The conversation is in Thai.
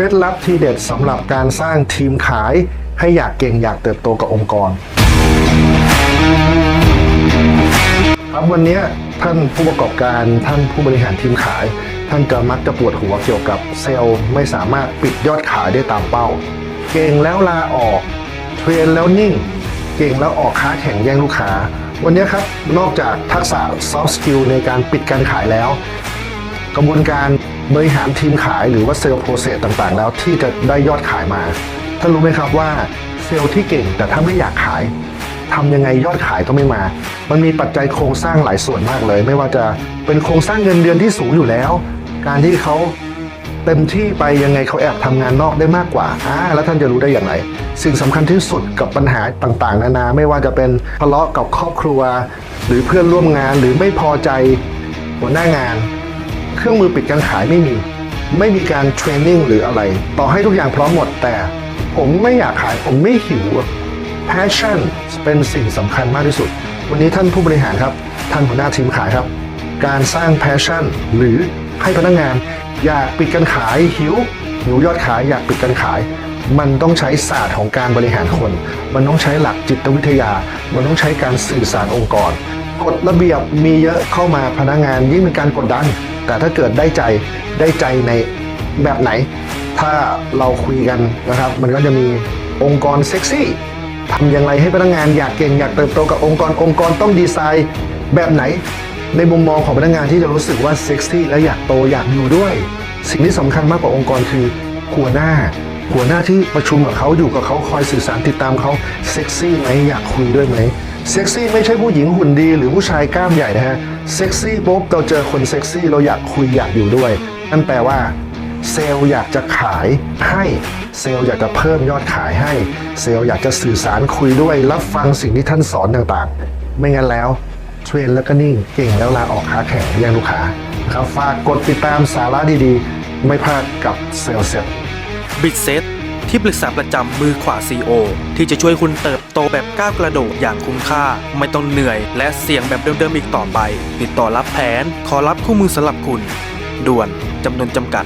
ล็ดลับที่เด็ดสำหรับการสร้างทีมขาย ให้อยากเก่งอยากเติบโตกับองค์กร ครับวันนี้ท่านผู้ประกอบการท่านผู้บริหารทีมขาย ท่านจะมักจะปวดหัวเกี่ยวกับเซลล์ไม่สามารถปิดยอดขายได้ตามเป้า เก่งแล้วลาออก เทรนแล้วนิ่ง เก่งแล้วออกค้าแข่งแย่งลูกค้า วันนี้ครับนอกจากทักษะ soft skill ในการปิดการขายแล้ว กระบวนการ บริหารทีมขายหรือว่าเซลล์โปรเซสต่างๆ แล้วที่จะได้ยอดขายมาท่านรู้ไหมครับว่าเซลล์ที่เก่งแต่ถ้าไม่อยากขายทำยังไงยอดขายก็ไม่มา มันมีปัจจัยโครงสร้างหลายส่วนมากเลย ไม่ว่าจะเป็นโครงสร้างเงินเดือนที่สูงอยู่แล้ว การที่เขาเต็มที่ไปยังไงเขาแอบทำงานนอกได้มากกว่าอ่าแล้วท่านจะรู้ได้อย่างไร สิ่งสำคัญที่สุดกับปัญหาต่างๆ นานา ไม่ว่าจะเป็นทะเลาะกับครอบครัว หรือเพื่อนร่วมงานหรือไม่พอใจหัวหน้างาน รื่องมือปิดการขายไม่มี ไม่มีการเทรนนิ่งหรืออะไร ต่อให้ทุกอย่างพร้อมหมดแต่ ผมไม่อยากขายผมไม่หิว passion เป็นสิ่งสำคัญมากที่สุด วันนี้ท่านผู้บริหารครับ ท่านหัวหน้าทีมขายครับ การสร้าง passion หรือให้พนักงาน อยากปิดการขายหิว หิวยอดขายอยากปิดการขาย มันต้องใช้ศาสตร์ของการบริหารคน มันต้องใช้หลักจิตวิทยา มันต้องใช้การสื่อสารองค์กรกฎระเบียบมีเยอะเข้ามาพนักงานยิ่งเป็นการกดดัน แต่ถ้าเกิดได้ใจได้ใจในแบบไหน ถ้าเราคุยกันนะครับ มันก็จะมีองค์กรเซ็กซี่ทำอย่างไรให้พนักงานอยากเก่งอยากเติบโตกับองค์กรองค์กรต้องดีไซน์แบบไหน ในมุมมองของพนักงานที่จะรู้สึกว่าเซ็กซี่และอยากโตอยากอยู่ด้วย สิ่งที่สำคัญมากกว่าองค์กรคือหัวหน้า หัวหน้าที่ประชุมกับเขาอยู่กับเขาคอยสื่อสารติดตามเขาเซ็กซี่ไหมอยากคุยด้วยไหมเซ็กซี่ไม่ใช่ผู้หญิงหุ่นดี หรือผู้ชายกล้ามใหญ่นะฮะเซ็กซี่ปุ๊บเราเจอคนเซ็กซี่เราอยากคุยอยากอยู่ด้วยนั่นแปลว่าเซลล์อยากจะขายให้เซลล์อยากจะเพิ่มยอดขายให้ เซลล์อยากจะสื่อสารคุยด้วย รับฟังสิ่งที่ท่านสอนต่างๆ ไม่งั้นแล้วเทรนแล้วก็นิ่งเก่งแล้วลาออกค้าแข่งแย่งลูกค้านะครับฝากกดติดตามสาระดีๆ ไม่พลาดกับเซลเซ็ตบิดเซตที่ปรึกษาประจำมือขวา CEO ที่จะช่วยคุณเติบโตแบบก้าวกระโดดอย่างคุ้มค่า ไม่ต้องเหนื่อย และเสี่ยงแบบเดิมๆอีกต่อไป ติดต่อรับแผน ขอรับคู่มือสำหรับคุณ ด่วนจำนวนจำกัด